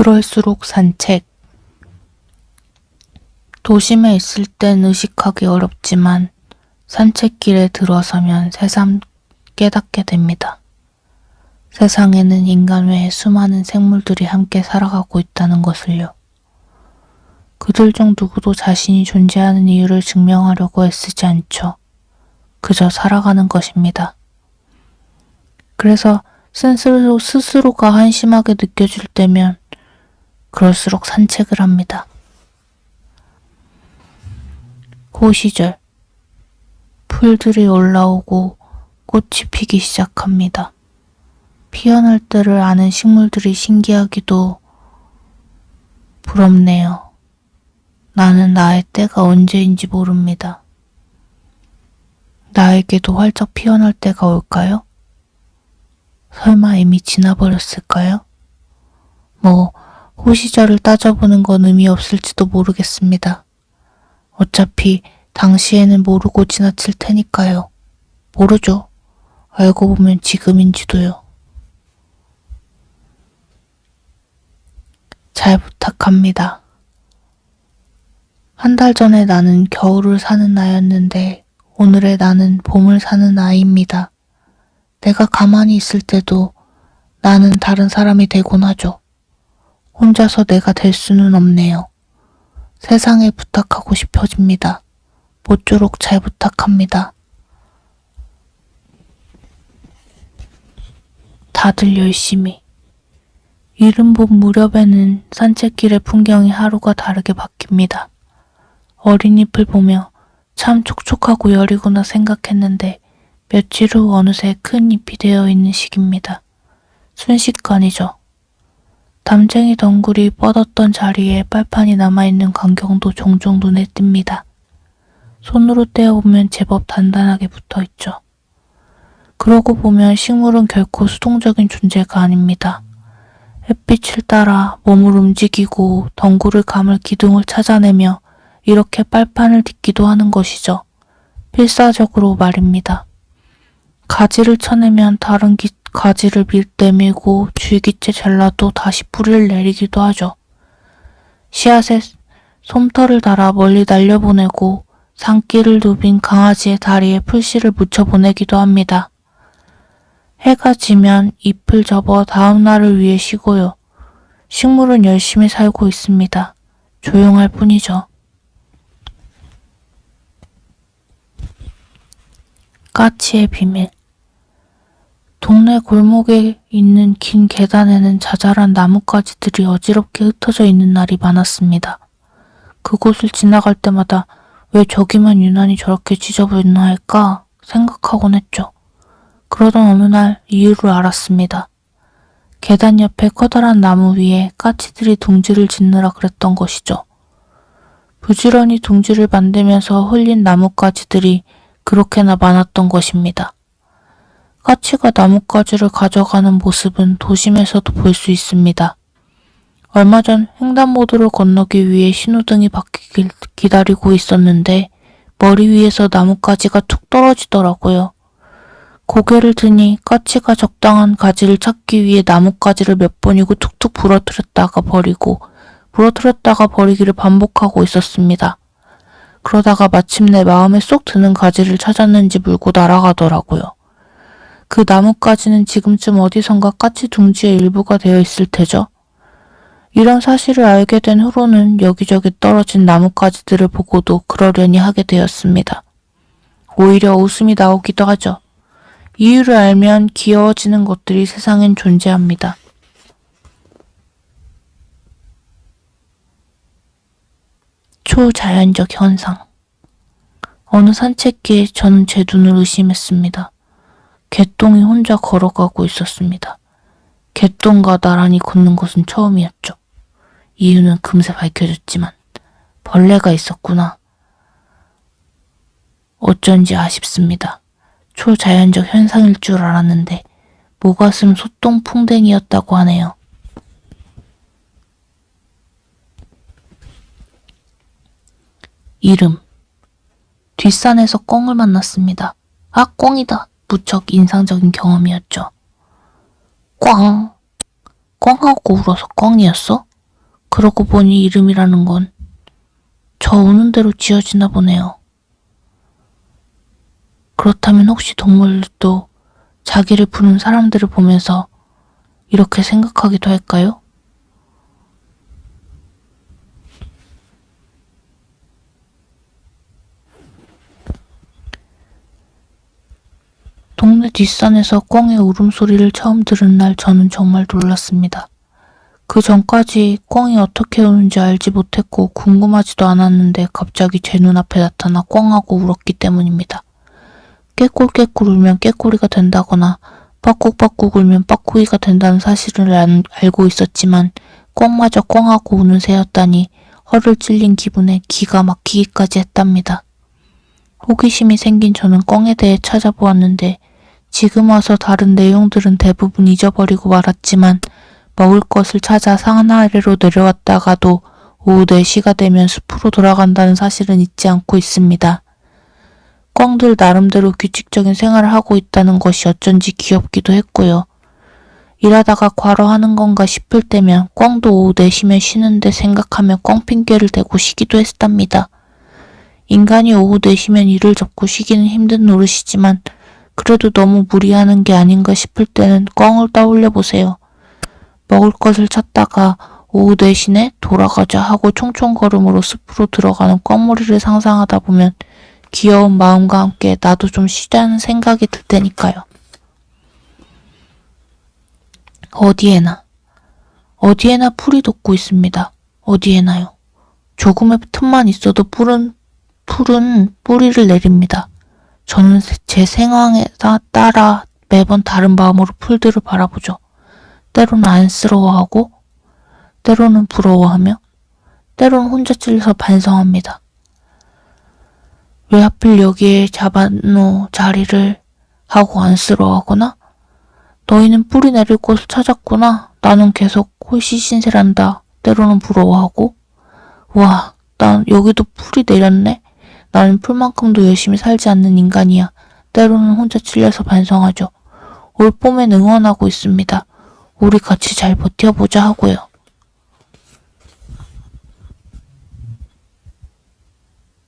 그럴수록 산책. 도심에 있을 땐 의식하기 어렵지만 산책길에 들어서면 새삼 깨닫게 됩니다. 세상에는 인간 외에 수많은 생물들이 함께 살아가고 있다는 것을요. 그들 중 누구도 자신이 존재하는 이유를 증명하려고 애쓰지 않죠. 그저 살아가는 것입니다. 그래서 스스로, 스스로가 한심하게 느껴질 때면 그럴수록 산책을 합니다. 고시절. 풀들이 올라오고 꽃이 피기 시작합니다. 피어날 때를 아는 식물들이 신기하기도 부럽네요. 나는 나의 때가 언제인지 모릅니다. 나에게도 활짝 피어날 때가 올까요? 설마 이미 지나버렸을까요? 뭐, 호시절을 따져보는 건 의미 없을지도 모르겠습니다. 어차피 당시에는 모르고 지나칠 테니까요. 모르죠. 알고 보면 지금인지도요. 잘 부탁합니다. 한 달 전에 나는 겨울을 사는 나였는데 오늘의 나는 봄을 사는 아이입니다. 내가 가만히 있을 때도 나는 다른 사람이 되곤 하죠. 혼자서 내가 될 수는 없네요. 세상에 부탁하고 싶어집니다. 모쪼록 잘 부탁합니다. 다들 열심히. 이른 봄 무렵에는 산책길의 풍경이 하루가 다르게 바뀝니다. 어린 잎을 보며 참 촉촉하고 여리구나 생각했는데 며칠 후 어느새 큰 잎이 되어 있는 시기입니다. 순식간이죠. 담쟁이 덩굴이 뻗었던 자리에 빨판이 남아있는 광경도 종종 눈에 띕니다. 손으로 떼어보면 제법 단단하게 붙어 있죠. 그러고 보면 식물은 결코 수동적인 존재가 아닙니다. 햇빛을 따라 몸을 움직이고 덩굴을 감을 기둥을 찾아내며 이렇게 빨판을 딛기도 하는 것이죠. 필사적으로 말입니다. 가지를 쳐내면 다른 기, 가지를 밀대밀고 줄기째 잘라도 다시 뿌리를 내리기도 하죠. 씨앗에 솜털을 달아 멀리 날려보내고 산기를 누빈 강아지의 다리에 풀씨를 묻혀 보내기도 합니다. 해가 지면 잎을 접어 다음 날을 위해 쉬고요. 식물은 열심히 살고 있습니다. 조용할 뿐이죠. 까치의 비밀 동네 골목에 있는 긴 계단에는 자잘한 나뭇가지들이 어지럽게 흩어져 있는 날이 많았습니다. 그곳을 지나갈 때마다 왜 저기만 유난히 저렇게 지저분나 할까 생각하곤 했죠. 그러던 어느 날 이유를 알았습니다. 계단 옆에 커다란 나무 위에 까치들이 둥지를 짓느라 그랬던 것이죠. 부지런히 둥지를 만들면서 흘린 나뭇가지들이 그렇게나 많았던 것입니다. 까치가 나뭇가지를 가져가는 모습은 도심에서도 볼 수 있습니다. 얼마 전 횡단보도를 건너기 위해 신호등이 바뀌길 기다리고 있었는데 머리 위에서 나뭇가지가 툭 떨어지더라고요. 고개를 드니 까치가 적당한 가지를 찾기 위해 나뭇가지를 몇 번이고 툭툭 부러뜨렸다가 버리고 부러뜨렸다가 버리기를 반복하고 있었습니다. 그러다가 마침내 마음에 쏙 드는 가지를 찾았는지 물고 날아가더라고요. 그 나뭇가지는 지금쯤 어디선가 까치 둥지의 일부가 되어 있을 테죠. 이런 사실을 알게 된 후로는 여기저기 떨어진 나뭇가지들을 보고도 그러려니 하게 되었습니다. 오히려 웃음이 나오기도 하죠. 이유를 알면 귀여워지는 것들이 세상엔 존재합니다. 초자연적 현상. 어느 산책기에 저는 제 눈을 의심했습니다. 개똥이 혼자 걸어가고 있었습니다. 개똥과 나란히 걷는 것은 처음이었죠. 이유는 금세 밝혀졌지만 벌레가 있었구나. 어쩐지 아쉽습니다. 초자연적 현상일 줄 알았는데 모가슴 소똥 풍뎅이였다고 하네요. 이름 뒷산에서 꿩을 만났습니다. 아, 꿩이다. 무척 인상적인 경험이었죠. 꿩. 꿩하고 울어서 꿩이었어? 그러고 보니 이름이라는 건 저 우는 대로 지어지나 보네요. 그렇다면 혹시 동물도 자기를 부른 사람들을 보면서 이렇게 생각하기도 할까요? 동네 뒷산에서 꿩의 울음소리를 처음 들은 날 저는 정말 놀랐습니다. 그 전까지 꿩이 어떻게 우는지 알지 못했고 궁금하지도 않았는데 갑자기 제 눈앞에 나타나 꿩하고 울었기 때문입니다. 깨꿀깨꿀 울면 깨꼬리가 된다거나 빡꾹빡꾹 울면 빡꾸기가 된다는 사실을 안- 알고 있었지만 꿩마저 꿩하고 우는 새였다니 허를 찔린 기분에 기가 막히기까지 했답니다. 호기심이 생긴 저는 꿩에 대해 찾아보았는데 지금 와서 다른 내용들은 대부분 잊어버리고 말았지만 먹을 것을 찾아 산 아래로 내려왔다가도 오후 4시가 되면 숲으로 돌아간다는 사실은 잊지 않고 있습니다. 꿩들 나름대로 규칙적인 생활을 하고 있다는 것이 어쩐지 귀엽기도 했고요. 일하다가 과로하는 건가 싶을 때면 꿩도 오후 4시면 쉬는데 생각하며 꿩 핑계를 대고 쉬기도 했답니다. 인간이 오후 4시면 일을 접고 쉬기는 힘든 노릇이지만 그래도 너무 무리하는 게 아닌가 싶을 때는 꿩을 떠올려 보세요. 먹을 것을 찾다가 오후 대신에 돌아가자 하고 총총걸음으로 숲으로 들어가는 꿩무리를 상상하다 보면 귀여운 마음과 함께 나도 좀 쉬자는 생각이 들 테니까요. 어디에나, 어디에나 풀이 돋고 있습니다. 어디에나요. 조금의 틈만 있어도 풀은, 풀은 뿌리를 내립니다. 저는 제 생황에 따- 따라 매번 다른 마음으로 풀들을 바라보죠. 때로는 안쓰러워하고, 때로는 부러워하며, 때로는 혼자 찔려서 반성합니다. 왜 하필 여기에 잡아놓은 자리를 하고 안쓰러워하거나, 너희는 뿌리 내릴 곳을 찾았구나. 나는 계속 홀씨 신세란다. 때로는 부러워하고, 와, 난 여기도 풀이 내렸네. 나는 풀만큼도 열심히 살지 않는 인간이야. 때로는 혼자 찔려서 반성하죠. 올 봄엔 응원하고 있습니다. 우리 같이 잘 버텨보자 하고요.